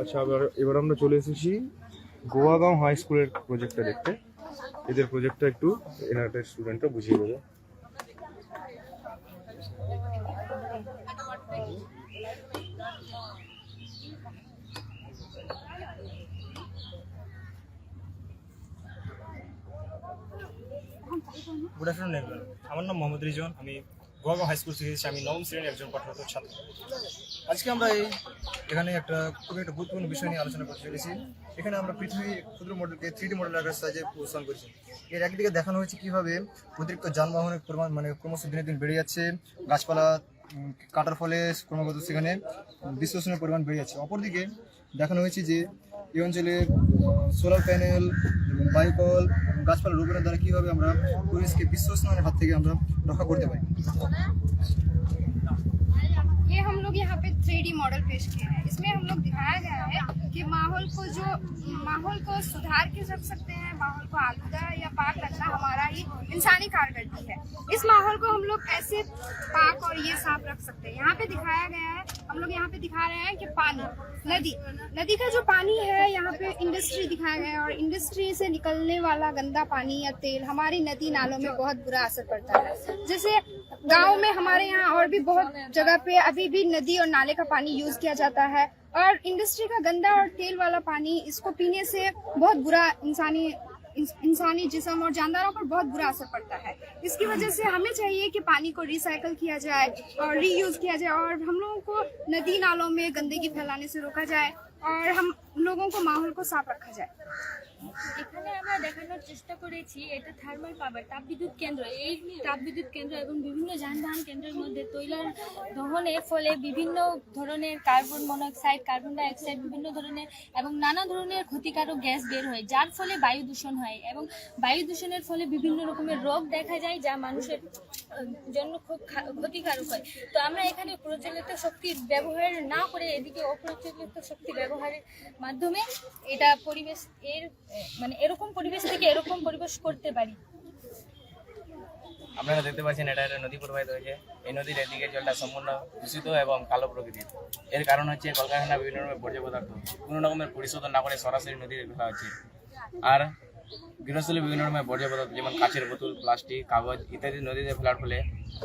আচ্ছা এবার এবার আমরা চলে এসেছি গোয়াগাঁও হাই স্কুলের প্রজেক্টটা দেখতে। এদের প্রজেক্টটা একটু এনাদের স্টুডেন্টরা বুঝিয়ে দেবে। গুড আফটারনুন আমার নাম মোহাম্মদ রিজন। আমি গোয়াগাঁও হাই স্কুল থেকে আমি নবম শ্রেণির একজন পাঠরত ছাত্র। আজকে আমরা এই এখানে একটা খুবই একটা গুরুত্বপূর্ণ বিষয় নিয়ে আলোচনা করতে চলেছি। এখানে আমরা পৃথিবী ক্ষুদ্র মডেলকে থ্রি ডি মডেল আকার সাহায্যে প্রদর্শন করেছি। এর একদিকে দেখানো হয়েছে কীভাবে অতিরিক্ত যানবাহনের পরিমাণ মানে ক্রমশ দিনের দিন বেড়ে যাচ্ছে, গাছপালা কাটার ফলে ক্রমাগত সেখানে বিশ্লেষণের পরিমাণ বেড়ে যাচ্ছে। অপরদিকে দেখানো হয়েছে যে এই অঞ্চলে সোলার প্যানেল এবং বায়ুকল গাছপালা রোপণের দ্বারা কীভাবে আমরা পরিবেশকে বিশ্বস্নানের হাত থেকে আমরা রক্ষা করতে পারি ये हम लोग यहाँ पे थ्री मॉडल पेश किए हैं इसमें हम लोग दिखाया गया है कि माहौल को जो माहौल को सुधार के रख सकते हैं माहौल को आलूदा या पाक रखना हमारा ही इंसानी कारकर्दगी है इस माहौल को हम लोग कैसे पाक और ये साफ रख सकते हैं यहाँ पे दिखाया गया है हम लोग यहाँ पे दिखा रहे हैं कि पानी, नदी नदी का जो पानी है, यहाँ पे इंडस्ट्री दिखाया गया है और इंडस्ट्री से निकलने वाला गंदा पानी या तेल हमारी नदी नालों में बहुत बुरा असर पड़ता है। जैसे गाँव में हमारे यहाँ और भी बहुत जगह पे अभी भी नदी और नाले का पानी यूज़ किया जाता है और इंडस्ट्री का गंदा और तेल वाला पानी इसको पीने से बहुत बुरा इंसानी इंस- इंसानी जिसम और जानदारों पर बहुत बुरा असर पड़ता है। इसकी वजह से हमें चाहिए कि पानी को रिसाइकल किया जाए और रीयूज किया जाए और हम लोगों को नदी नालों में गंदगी फैलाने से रोका जाए और हम लोगों को माहौल को साफ़ रखा जाए। এখানে আমরা দেখানোর চেষ্টা করেছি, এটা থার্মাল পাওয়ার তাপবিদ্যুৎ কেন্দ্র। এই তাপবিদ্যুৎ কেন্দ্র এবং বিভিন্ন যানবাহন কেন্দ্রের মধ্যে তৈলার দহনের ফলে বিভিন্ন ধরনের কার্বন মনোক্সাইড, কার্বন ডাইঅক্সাইড, বিভিন্ন ধরনের এবং নানা ধরনের ক্ষতিকারক গ্যাস বের হয়, যার ফলে বায়ু দূষণ হয় এবং বায়ু দূষণের ফলে বিভিন্ন রকমের রোগ দেখা যায় যা মানুষের জন্য খুব ক্ষতিকারক হয়। তো আমরা এখানে প্রচলিত শক্তির ব্যবহার না করে এদিকে অপ্রচলিত শক্তি ব্যবহারের মাধ্যমে এটা পরিবেশ, এর মানে এরকম পরিবেশ থেকে এরকম পরিবেশ করতে পারি। আপনারা দেখতে পাচ্ছেন এটা একটা নদী প্রবাহিত হয়েছে। এই নদীর এদিকে জলটা সম্পূর্ণ দূষিত এবং কালো প্রকৃতির। এর কারণ হচ্ছে কলকারখানা বিভিন্ন রকমের বর্জ্য পদার্থ কোনো রকমের পরিশোধন না করে সরাসরি নদীতে ফেলা হচ্ছে। আর গৃহস্থলী বিভিন্ন রকমের বর্জ্য পদার্থ, যেমন কাঁচের বোতল, প্লাস্টিক, কাগজ ইত্যাদি নদীতে ফেলার ফলে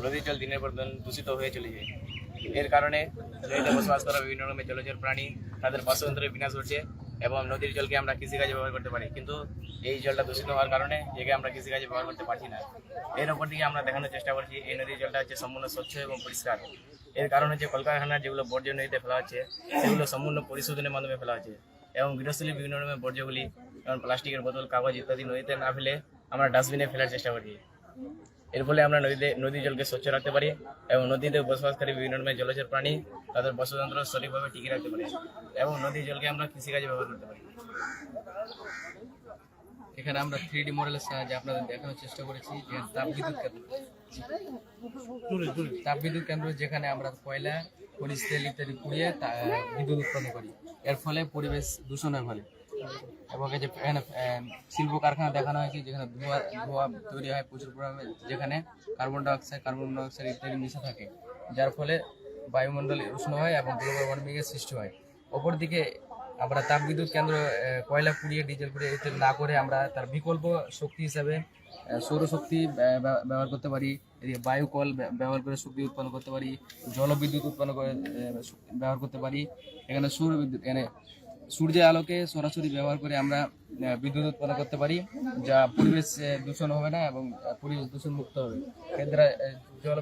নদীর জল দিনের পর দিন দূষিত হয়ে চলে যায় এর কারণে নদীতে বসবাস করা বিভিন্ন রকমের জলচর প্রাণী তাদের বাস্তুতন্ত্রের বিনাশ ঘটছে। এবং নদীর জলকে আমরা কৃষিকাজে ব্যবহার করতে পারি। কিন্তু এই জলটা দূষিত হওয়ার কারণে একে আমরা কৃষিকাজে ব্যবহার করতে পারছি না। এর ওপর দিকে আমরা দেখানোর চেষ্টা করছি, এই নদীর জলটা হচ্ছে সম্পূর্ণ স্বচ্ছ এবং পরিষ্কার। এর কারণ হচ্ছে কলকারখানার যেগুলো বর্জ্য নদীতে ফেলা হচ্ছে, সেগুলো সম্পূর্ণ পরিশোধনের মাধ্যমে ফেলা হচ্ছে। এবং গৃহস্থলী বিভিন্ন রকমের বর্জ্যগুলি, যেমন প্লাস্টিকের বোতল, কাগজ ইত্যাদি নদীতে না ফেলে আমরা ডাস্টবিনে ফেলার চেষ্টা করছি। এর ফলে আমরা নদীতে নদীর জলকে স্বচ্ছ রাখতে পারি এবং নদীতে বসবাসকারী বিভিন্ন রকমের জলচর প্রাণী, তাদের বসতন্ত্র সঠিকভাবে টিকে রাখতে পারি এবং নদীর জলকে আমরা কৃষিকাজে ব্যবহার করতে পারি। এখানে আমরা থ্রি ডি মডেলের সাহায্যে আপনাদের দেখানোর চেষ্টা করেছি তাপবিদ্যুৎ কেন্দ্র। তাপবিদ্যুৎ কেন্দ্র যেখানে আমরা কয়লা, খনিজ তেল ইত্যাদি পুড়িয়ে বিদ্যুৎ উৎপন্ন করি। এর ফলে পরিবেশ দূষণের ফলে। এবং এই যে এখানে শিল্প কারখানা দেখানো হয়েছে, যেখানে ধোঁয়া ধোঁয়া তৈরি হয় প্রচুর পরিমাণে, যেখানে কার্বন ডাইঅক্সাইড, কার্বন মনোক্সাইড ইত্যাদি মিশে থাকে, যার ফলে বায়ুমণ্ডল উষ্ণ হয় এবং গ্লোবাল ওয়ার্মিংয়ের সৃষ্টি হয়। অপরদিকে আমরা তাপবিদ্যুৎ কেন্দ্র কয়লা পুড়িয়ে ডিজেল পুড়িয়ে ইত্যাদি না করে আমরা তার বিকল্প শক্তি হিসাবে সৌরশক্তি ব্যা- ব্যা- ব্যবহার করতে পারি বায়ু কল ব্যা- ব্যবহার করে শক্তি উৎপন্ন করতে পারি, জলবিদ্যুৎ উৎপন্ন করে ব্যবহার করতে পারি, এখানে সৌর বিদ্যুৎ এখানে সূর্যের আলোকে সরাসরি ব্যবহার করে আমরা বিদ্যুৎ উৎপাদন করতে পারি, যা পরিবেশ দূষণ হবে না এবং পরিবেশ দূষণ মুক্ত হবে। ক্ষেত্রে জল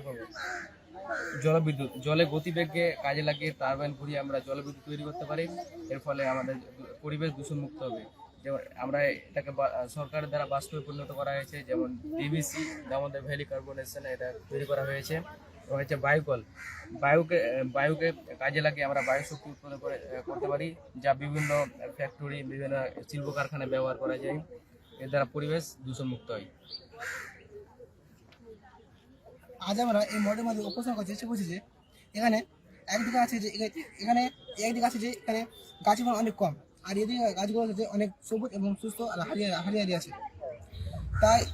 জলবিদ্যুৎ, জলে গতিবেগকে কাজে লাগিয়ে টারবাইন ঘুরিয়ে আমরা জলবিদ্যুৎ তৈরি করতে পারি। এর ফলে আমাদের পরিবেশ দূষণ মুক্ত হবে। যেমন আমরা এটাকে সরকারের দ্বারা বাস্তবে পরিণত করা হয়েছে, যেমন ডিভিসি দামোদর ভ্যালি কার্বনেশন এটা তৈরি করা হয়েছে। হচ্ছে বায়ুকল। বায়ুকে বায়ুকে কাজে লাগিয়ে আমরা বায়ু শক্তি উৎপন্ন করে করতে পারি, যা বিভিন্ন ফ্যাক্টরি বিভিন্ন শিল্প কারখানায় ব্যবহার করা যায়। এর দ্বারা পরিবেশ দূষণমুক্ত হয়। আজ আমরা এই মডেলের মধ্যে উপস্থাপন করার চেষ্টা করছি যে এখানে একদিকে আছে যে, এখানে- একদিকে আছে যে, এখানে পরিমাণ অনেক কম, আর এদিকে গাছগুলো আছে যে অনেক সবুজ এবং সুস্থ আর হারিয়ে হারিয়ালি আছে। তাই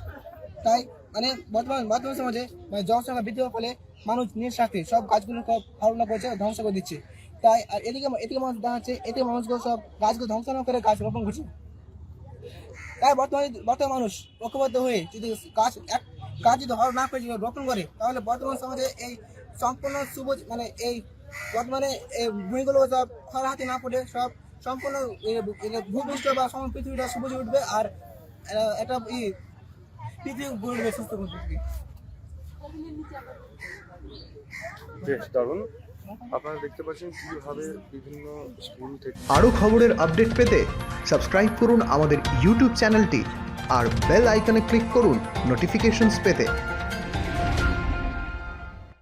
তাই মানে বর্তমান বর্তমান সমাজে মানে জনসংখ্যা বৃদ্ধি হওয়ার ফলে মানুষ নিজের স্বার্থে সব গাছগুলো সব ফালনা করছে, ধ্বংস করে দিচ্ছে। তাই আর এদিকে এদিকে মানুষ দেখা যাচ্ছে এদিকে মানুষগুলো সব গাছগুলো ধ্বংস না করে গাছ রোপণ করছে। তাই বর্তমানে, বর্তমান মানুষ ঐক্যবদ্ধ হয়ে যদি গাছ এক গাছ যদি হর না করে যদি রোপণ করে, তাহলে বর্তমান সমাজে এই সম্পূর্ণ সবুজ মানে এই বর্তমানে এই ভূমিগুলো সব খরা হাতে না পড়ে, সব সম্পূর্ণ ভূপৃষ্ঠ বা সমগ্র পৃথিবীটা সবুজ উঠবে আর এটা ই পৃথিবী উঠবে সুস্থ পৃথিবী বেশ দারুণ। আপনারা দেখতে পাচ্ছেন কীভাবে বিভিন্ন স্কুল থেকে আরও খবরের আপডেট পেতে সাবস্ক্রাইব করুন আমাদের ইউটিউব চ্যানেলটি আর বেল আইকনে ক্লিক করুন নোটিফিকেশনস পেতে।